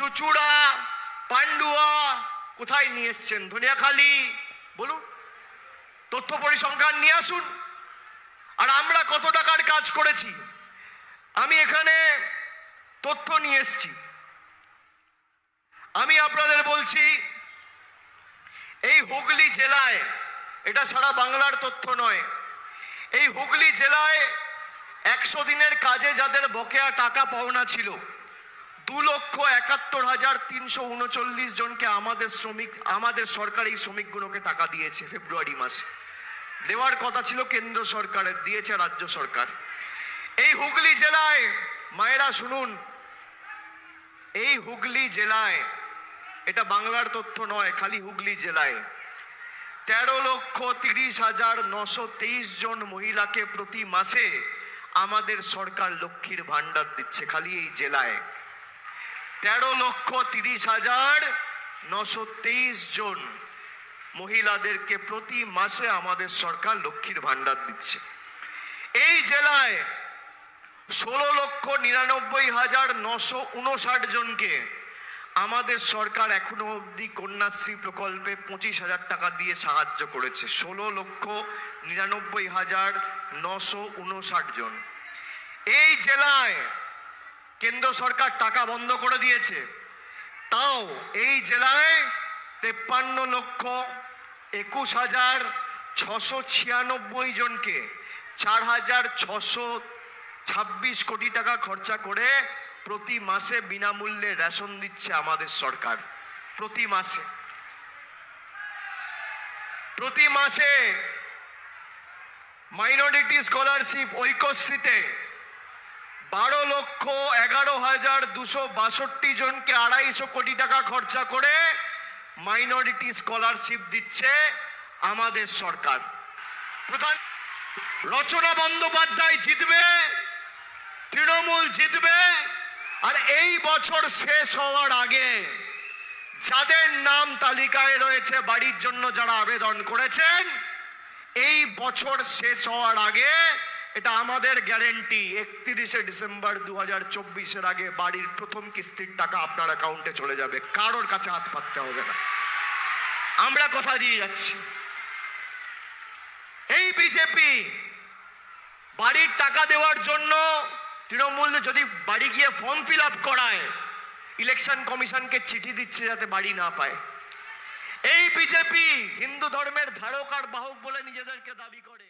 চুচুড়া, পান্ডুয়া, কোথায় নিয়ে এসছেন? ধনিয়াখালী। বলুন, তথ্য পরিসংখ্যান নিয়ে আসুন। আর আমরা কত টাকার কাজ করেছি? আমি এখানে তথ্য নিয়ে এসছি। আমি আপনাদের বলছি, এই হুগলি জেলায়, এটা সারা বাংলার তথ্য নয়, এই হুগলি জেলায় একশো দিনের কাজে যাদের বকেয়া টাকা পাওনা ছিল দু লক্ষ একাত্তর হাজার তিনশো উনচল্লিশ জনকে আমাদের শ্রমিক, আমাদের সরকার এই শ্রমিকগুলোকে টাকা দিয়েছে ফেব্রুয়ারি মাসে। দেওয়ার কথা ছিল কেন্দ্র সরকারের, দিয়েছে রাজ্য সরকার। এই হুগলি জেলায়, মায়েরা শুনুন, এই হুগলি জেলায়, এটা বাংলার তথ্য নয়, খালি হুগলি জেলায়, তেরো লক্ষ তিরিশ হাজার নশো তেইশ জন মহিলাকে প্রতি মাসে আমাদের সরকার লক্ষ্মীর ভান্ডার দিচ্ছে খালি এই জেলায়। তেরো লক্ষ তিরিশ হাজার নশো তেইশ জন মহিলাদেরকে প্রতি মাসে আমাদের সরকার লক্ষ্মীর ভান্ডার দিচ্ছে। এই জেলায় ষোলো লক্ষ নিরানব্বই হাজার নশো উনষাট জনকে আমাদের সরকার এখনও অবধি কন্যাশ্রী প্রকল্পে পঁচিশ হাজার টাকা দিয়ে সাহায্য করেছে। ষোলো লক্ষ নিরানব্বই হাজার নশো উনষাট জন। এই জেলায় কেন্দ্র সরকার টাকা বন্ধ করে দিয়েছে। তাও এই জেলায় তেপ্পান্ন লক্ষ একুশ হাজার ছশো ছিয়ানব্বই জনকে চার হাজার ছশো ছাব্বিশ কোটি টাকা খরচা করে প্রতি মাসে বিনামূল্যে রেশন দিচ্ছে আমাদের সরকার। প্রতি মাসে। প্রতি মাসে মাইনরিটি স্কলারশিপ ঐক্যশ্রীতে বারো লক্ষ এগারো হাজার দুশো বাষট্টি জনকে আড়াইশো কোটি টাকা খরচা করে মাইনরিটি স্কলারশিপ দিচ্ছে আমাদের সরকার। প্রধান, রচনা বন্দ্যোপাধ্যায় জিতবে, তৃণমূল জিতবে, আর এই বছর শেষ হওয়ার আগে যাদের নাম তালিকায় রয়েছে, বাড়ির জন্য যারা আবেদন করেছেন, এই বছর শেষ হওয়ার আগে এটা আমাদের গ্যারেন্টি, একত্রিশে ডিসেম্বর দু হাজার আগে বাড়ির প্রথম কিস্তির টাকা আপনার অ্যাকাউন্টে চলে যাবে। কারোর কাছে হাত পাততে হবে না। আমরা কথা দিয়ে যাচ্ছি। এই বিজেপি বাড়ির টাকা দেওয়ার জন্য তৃণমূল যদি বাড়ি গিয়ে ফর্ম ফিল আপ করায় ইলেকশন কমিশনকে চিঠি দিচ্ছে যাতে বাড়ি না পায়। এই বিজেপি হিন্দু ধর্মের ধারক আর বাহক বলে নিজেদেরকে দাবি করে।